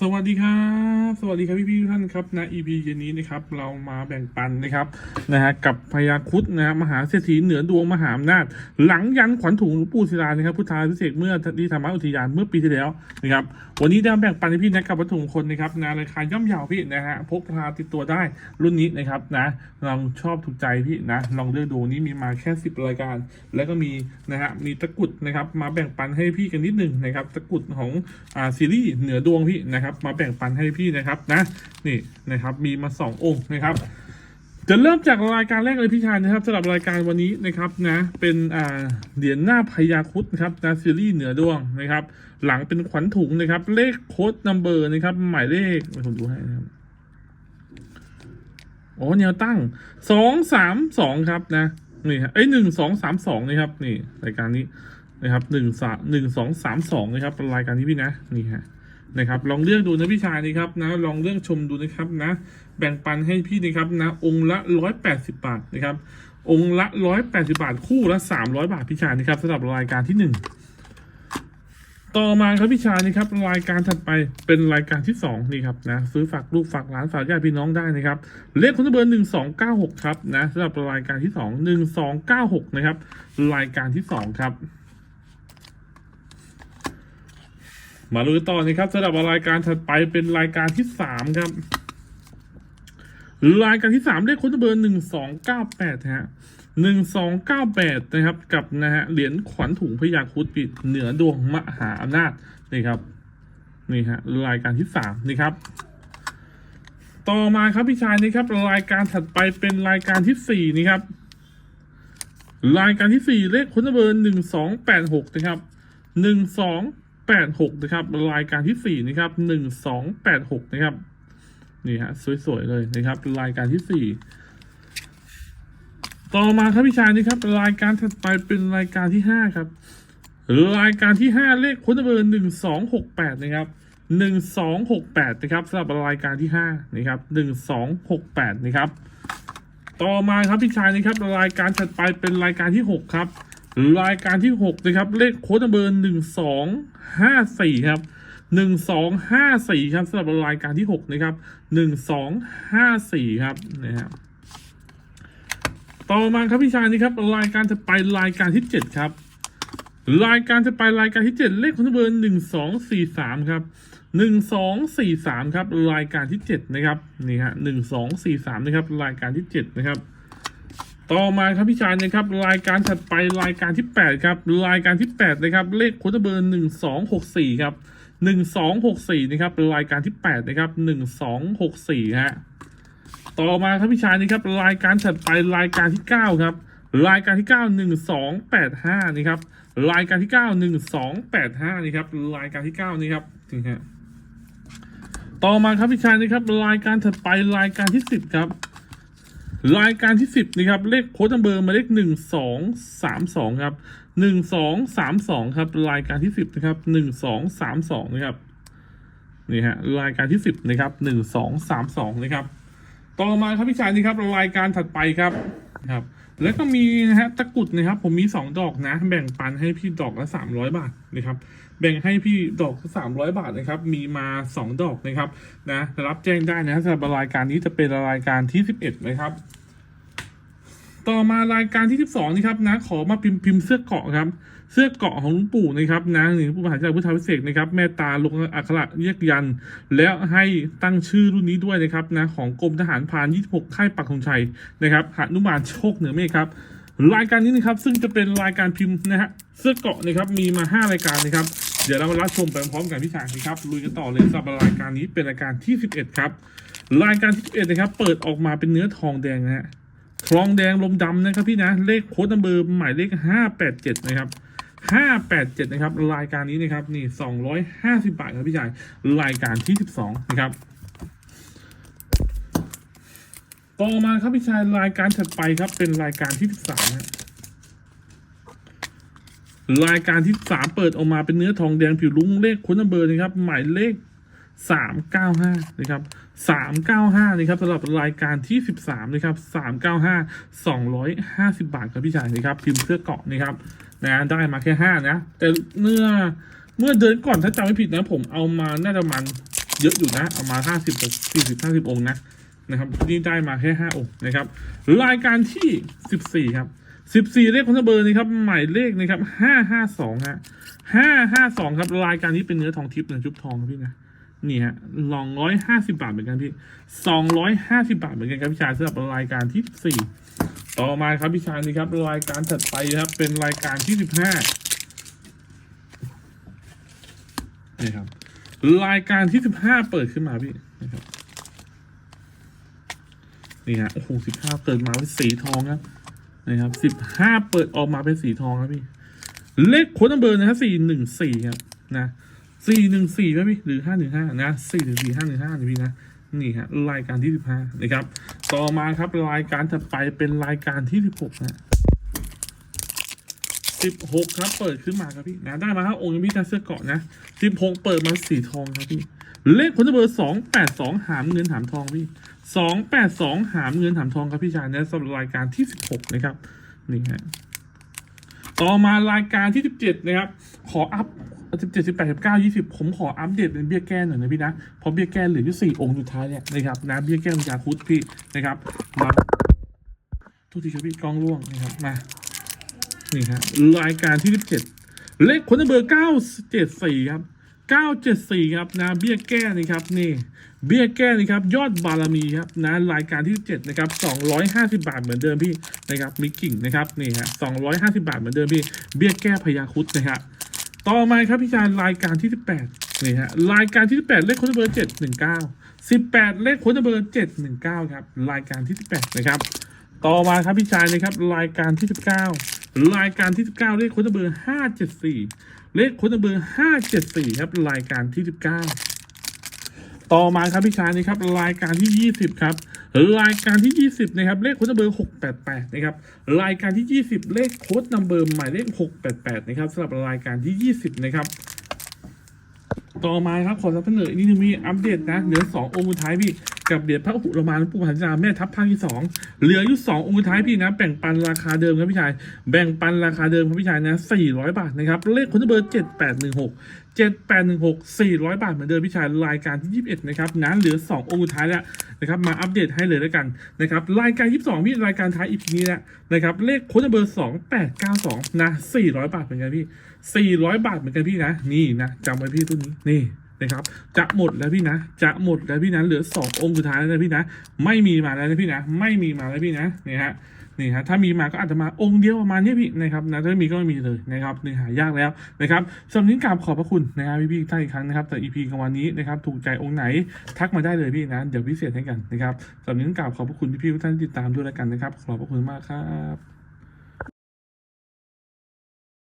สวัสดีครับ สวัสดีครับพี่พี่ๆทุกท่านครับนะ EP เย็นนี้นะครับ เรามาแบ่งปันนะครับนะฮะกับพญาครุดนะฮะมหาเศรษฐีเหนือดวงมหาอำนาจ หลังยันขวัญถุงหลวงปู่ศิลานะครับพุทธาพิเศษกเมื่อที่ธรรมอุทยานเมื่อปีที่แล้วนะครับวันนี้ได้แบ่งปันให้พี่นะกับวัตถุมงคลนะครับนะราคาย่อมเยาวพี่นะฮะพกพาติดตัวได้รุ่นนี้นะครับนะลองชอบถูกใจพี่นะลองเลือกดูนี่มีมาแค่ 10 รายการ แล้วก็มีนะฮะมีตะกุดนะครับมาแบ่งปันให้พี่กันนิดหนึ่งนะครับตะกุดของอ่าซีรีส์เหนือดวงพี่นะครับ มาแบ่งปันให้พี่นะครับนะนี่นะครับมีมาสององค์นะครับจะเริ่มจากรายการแรกเลยพี่ชายนะครับสำหรับรายการวันนี้นะครับนะเป็นอ่าเหรียญหน้าพญาคุดนะครับนะซีรีส์เหนือดวงนะครับ หลังเป็นขวัญถุงนะครับ เลขโค้ดนัมเบอร์นะครับ หมายเลขผมดูให้นะครับโอ้แนวตั้งสองสามสองครับนะนี่ฮะเอ้หนึ่งสองสามสองนะครับนี่รายการนี้นะครับหนึ่งสามหนึ่งสองสามสองนะครับเป็นรายการที่พี่นะนี่ฮะ นะครับ ลองเลือกดูนะพี่ชายนะครับนะ ลองเลือกชมดูนะครับนะ แบ่งปันให้พี่นะครับนะ องค์ละร้อยแปดสิบาทนะครับ องค์ละร้อยแปดสิบาท คู่ละสามร้อยบาทพี่ชายนะครับสำหรับรายการที่หนึ่งต่อมาครับพี่ชายนะครับ รายการถัดไปเป็นรายการที่สองนี่ครับนะ ซื้อฝากลูกฝากหลานฝากญาติพี่น้องได้นะครับ เลขคุณเบอร์หนึ่งสองเก้าหกครับนะสำหรับรายการที่สองหนึ่งสองเก้าหกนะครับ รายการที่สองครับ มาดูต่อนะครับสำหรับรายการถัดไปเป็นรายการที่สามครับ รายการที่สามเลขคุณเบอร์หนึ่งสองเก้าแปดฮะหนึ่งสองเก้าแปดนะครับ กับนะฮะเหรียญขวัญถุงพยาคุดปิดเหนือดวงมหาอำนาจนี่ครับนี่ฮะรายการที่สามนี่ครับต่อมาครับพี่ชายนี่ครับ รายการถัดไปเป็นรายการที่สี่นี่ครับ รายการที่สี่เลขคุณเบอร์หนึ่งสองแปดหกนะครับหนึ่งสอง แปดหกนะครับ รายการที่สี่นะครับหนึ่งสองแปดหกนะครับ นี่ฮะ สวย ๆ เลยนะครับ รายการที่สี่ต่อมาครับพี่ชายนี่ครับ รายการถัดไปเป็นรายการที่ห้าครับ รายการที่ห้าเลขคุณเบอร์หนึ่งสองหกแปดนะครับหนึ่งสองหกแปดนะครับสำหรับรายการที่ห้านะครับหนึ่งสองหกแปดนะครับ ต่อมาครับพี่ชายนะครับ รายการถัดไปเป็นรายการที่หกครับ รายการที่หกนะครับ เลขโค้ดเบอร์หนึ่งสองห้าสี่ครับหนึ่งสองห้าสี่ครับสำหรับรายการที่หกนะครับหนึ่งสองห้าสี่ครับนะครับต่อมาครับพี่ชายนี่ครับรายการจะไปรายการที่เจ็ดครับ รายการจะไปรายการที่เจ็ดเลขโค้ดเบอร์หนึ่งสองสี่สามครับหนึ่งสองสี่สามครับรายการที่เจ็ดนะครับนี่ฮะหนึ่งสองสี่สามนะครับรายการที่เจ็ดนะครับ ต่อมาครับพี่ชายนะครับรายการถัดไปรายการที่แปดครับ รายการที่แปดนะครับ เลขโค้ดเบอร์หนึ่งสองหกสี่ครับหนึ่งสองหกสี่นะครับรายการที่แปดนะครับหนึ่งสองหกสี่ฮะต่อมาครับพี่ชายนะครับรายการถัดไปรายการที่เก้าครับ รายการที่เก้าหนึ่งสองแปดห้านี่ครับ รายการที่เก้าหนึ่งสองแปดห้านี่ครับ รายการที่เก้านี่ครับนี่ฮะต่อมาครับพี่ชายนะครับรายการถัดไปรายการที่สิบครับ รายการที่สิบนะครับเลขโค้ดจำเบอร์มาเลขหนึ่งสองสามสองครับหนึ่งสองสามสองครับรายการที่สิบนะครับหนึ่งสองสามสองนะครับนี่ฮะรายการที่สิบนะครับหนึ่งสองสามสองนะครับต่อมาครับพี่ชายนี่ครับรายการถัดไปครับ ครับ แล้วก็มีนะฮะตะกรุดนะครับ ผมมีสองดอกนะ แบ่งปันให้พี่ดอกละสามร้อยบาทนะครับ แบ่งให้พี่ดอกสามร้อยบาทนะครับ มีมาสองดอกนะครับนะรับแจ้งได้นะสำหรับรายการนี้จะเป็นรายการที่สิบเอ็ดนะครับ ต่อมารายการที่สิบสองนี่ครับนะ ขอมาพิมพ์พิมพ์เสื้อเกาะครับ เสื้อเกาะของหลวงปู่นะครับนะหรือผู้บริหารจากพุทธาวิเศษนะครับแม่ตาลงอักขระเรียกยัน แล้วให้ตั้งชื่อรุ่นนี้ด้วยนะครับนะของกรมทหารพราน 26 ค่ายปักธงชัยนะครับหนุมานโชคเหนือเมฆครับรายการนี้นะครับซึ่งจะเป็นรายการพิมพ์นะฮะเสื้อเกาะนะครับมีมา 5 รายการนะครับเดี๋ยวเรามารับชมไปพร้อมกันพี่ชายนะครับลุยกันต่อเลยสำหรับรายการนี้เป็นรายการที่ 11 ครับ รายการที่ 11 นะครับ เปิดออกมาเป็นเนื้อทองแดงนะฮะ ทองแดงลมดำนะครับพี่นะ เลขโค้ดนัมเบอร์หมายเลขห้าแปดเจ็ดนะครับห้าแปดเจ็ดนะครับ รายการนี้นะครับนี่สองร้อยห้าสิบบาทครับพี่ชายรายการที่สิบสองนะครับต่อมาครับพี่ชายรายการถัดไปครับ เป็นรายการที่สิบสามนะรายการที่สามเปิดออกมาเป็นเนื้อทองแดงผิวลุ้งเลขโค้ดนัมเบอร์นะครับ หมายเลขสามเก้าห้านะครับ สามเก้าห้านะครับสำหรับรายการที่สิบสามนะครับสามเก้าห้าสองร้อยห้าสิบาทครับพี่ชายนะครับพิมพ์เสื้อเกาะนะครับนะได้มาแค่ห้านะแต่เมื่อเมื่อเดือนก่อนถ้าจำไม่ผิดนะผมเอามาน่าจะมันเยอะอยู่นะ เอามาห้าสิบสี่สิบห้าสิบองค์นะนะครับนี่ได้มาแค่ห้าองค์นะครับรายการที่สิบสี่ครับสิบสี่เลขคอนเบอร์นะครับหมายเลขนะครับห้าห้าสองฮะห้าห้าสองครับรายการนี้เป็นเนื้อทองทิพย์นะชุบทองครับพี่นะ นี่ฮะลองร้อยห้าสิบาทเหมือนกันพี่สองร้อยห้าสิบาทเหมือนกันครับพี่ชายสำหรับรายการที่สี่ต่อมาครับพี่ชายนี่ครับรายการถัดไปครับ เป็นรายการที่สิบห้านี่ครับ รายการที่สิบห้าเปิดขึ้นมาพี่นะครับนี่ฮะโอ้โหสิบห้าเปิดมาเป็นสีทองครับนะครับสิบห้าเปิดออกมาเป็นสีทองครับพี่ เลขโค้ดนัมเบอร์นะฮะสี่หนึ่งสี่ครับนะ สี่หนึ่งสี่ไหมพี่หรือห้าหนึ่งห้านะสี่หนึ่งสี่ห้าหนึ่งห้านะพี่นะนี่ฮะรายการที่สิบห้านะครับ ต่อมาครับรายการถัดไปเป็นรายการที่สิบหกนะสิบหกครับ เปิดขึ้นมาครับพี่นะได้มาครับองค์พี่ชาเสื้อเกาะนะสิบหกเปิดมาสีทองครับพี่ เลขคนเบอร์สองแปดสองหามเงินหามทองพี่สองแปดสองหามเงินหามทองครับพี่ชายนะสำหรับรายการที่สิบหกนะครับนี่ฮะต่อมารายการที่สิบเจ็ดนะครับ ขออัพ สิบเจ็ดสิบแปดสิบเก้ายี่สิบผมขออัปเดตเป็นเบี้ยแก้หน่อยนะพี่นะเพราะเบี้ยแก้เหลืออยู่สี่องค์สุดท้ายเนี่ยนะครับนะเบี้ยแก้มันยาคุดพี่นะครับมาทุกทีครับพี่กล้องร่วงนะครับมานี่ฮะรายการที่สิบเจ็ดเลขคนเบอร์เก้าเจ็ดสี่ครับ974 ครับนะเบี้ยแก้นะครับนี่เบี้ยแก้นะครับยอดบารมีครับนะรายการที่ 7 นะครับ 250 บาทเหมือนเดิมพี่นะครับมีกิ่งนะครับนี่ฮะ250 บาทเหมือนเดิมพี่เบี้ยแก้พยาคุดนะครับ ต่อมาครับพี่ชายรายการที่ 18นี่ฮะรายการที่ 18 เลขโค้ดเบอร์719 18 เลขโค้ดเบอร์719 ครับรายการที่ 18 นะครับ ต่อมาครับพี่ชายนะครับรายการที่ 19 รายการที่ 19 เลขโค้ดเบอร์574 เลขโค้ดเบอร์574 ครับรายการที่ 19 ต่อมาครับพี่ชายนะครับรายการที่ 20 ครับ รายการที่ 20 นะครับ เลขโค้ดเบอร์ 688 นะครับ รายการที่ 20 เลขโค้ดนัมเบอร์หมายเลข 688 นะครับสำหรับรายการที่ 20 นะครับ ต่อมาครับขอรับเสนออีกนิดนึงมีอัปเดตนะ เหลือสององค์สุดท้ายพี่ กับเหรียญพระอุรมานปูพันจาแม่ทัพภาคที่สองเหลืออยู่สององค์ท้ายพี่นะแบ่งปันราคาเดิมครับพี่ชาย แบ่งปันราคาเดิมครับพี่ชายนะสี่ร้อยบาทนะครับเลขคนเบอร์เจ็ดแปดหนึ่งหกเจ็ดแปดหนึ่งหกสี่ร้อยบาทเหมือนเดิมพี่ชายรายการที่ยี่สิบเอ็ดนะครับนั้นเหลือสององค์ท้ายแล้วนะครับมาอัปเดตให้เลยแล้วกันนะครับรายการยี่สิบสองพี่รายการท้ายอีพีนี้แหล้วนะครับเลขคนเบอร์สองแปดเก้าสองนะสี่ร้อยบาทเหมือนกันพี่สี่ร้อยบาทเหมือนกันพี่นะ นี่นะจำไว้พี่ตัวนี้นี่ นะครับจะหมดแล้วพี่นะจะหมดแล้วพี่นะเหลือสององค์สุดท้ายแล้วนะพี่นะ ไม่มีมาแล้วนะพี่นะ ไม่มีมาแล้วพี่นะนี่ฮะนี่ฮะถ้ามีมาก็อาจจะมาองค์เดียวประมาณนี้พี่นะครับนะถ้าไม่มีก็ไม่มีเลยนะครับนี่หายากแล้วนะครับสำหรับนี้กราบขอบพระคุณนะครับพี่พี่ๆท่านอีกครั้งนะครับแต่ EP ของวันนี้นะครับถูกใจองค์ไหนทักมาได้เลยพี่นะเดี๋ยวพิเศษให้กันนะครับสำหรับนี้กราบขอบพระคุณพี่พี่ๆทุกท่านที่ติดตามด้วยแล้วกันนะครับขอบพระคุณมากครับ